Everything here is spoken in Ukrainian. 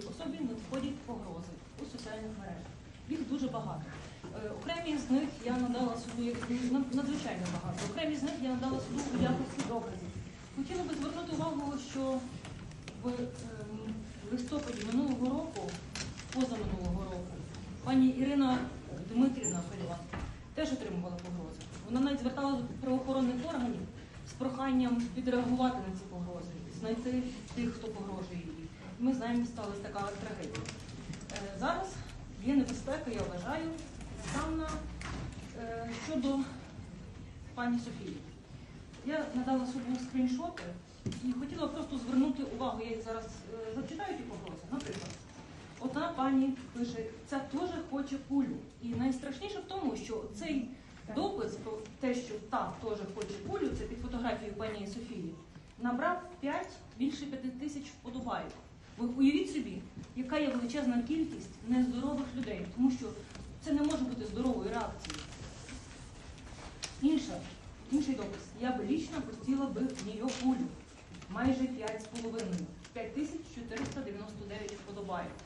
цій особі надходять погрози у соціальних мережах. Їх дуже багато. Е, Окремі з них я надала суду надзвичайно багато. Окремі з них я надала суду у якості доказів. Хотіла би звернути увагу, що в ем, листопаді минулого року, позаминулого року, пані Ірина Дмитрівна Фаріон теж отримувала погрози. Вона навіть зверталася до правоохоронних органів з проханням відреагувати на ці погрози, знайти тих, хто погрожує їй. Ми знаємо, сталася така трагедія. Е, Зараз є небезпека, я вважаю, саме е, щодо пані Софії. Я надала суду скріншоти і хотіла просто звернути увагу, я їх зараз е, зачитаю ті погрози. Наприклад, одна пані пише, ця теж хоче кулю. І найстрашніше в тому, що цей допис про те, що та теж хоче кулю, це під фотографією пані Софії, набрав 5, більше 5 тисяч вподобайок. Ви уявіть собі, яка є величезна кількість нездорових людей, тому що це не може бути здоровою реакцією. Інша, інший допис. Я б лічно пустила би в нього кулю. Майже 5,5. 5499 вподобайок.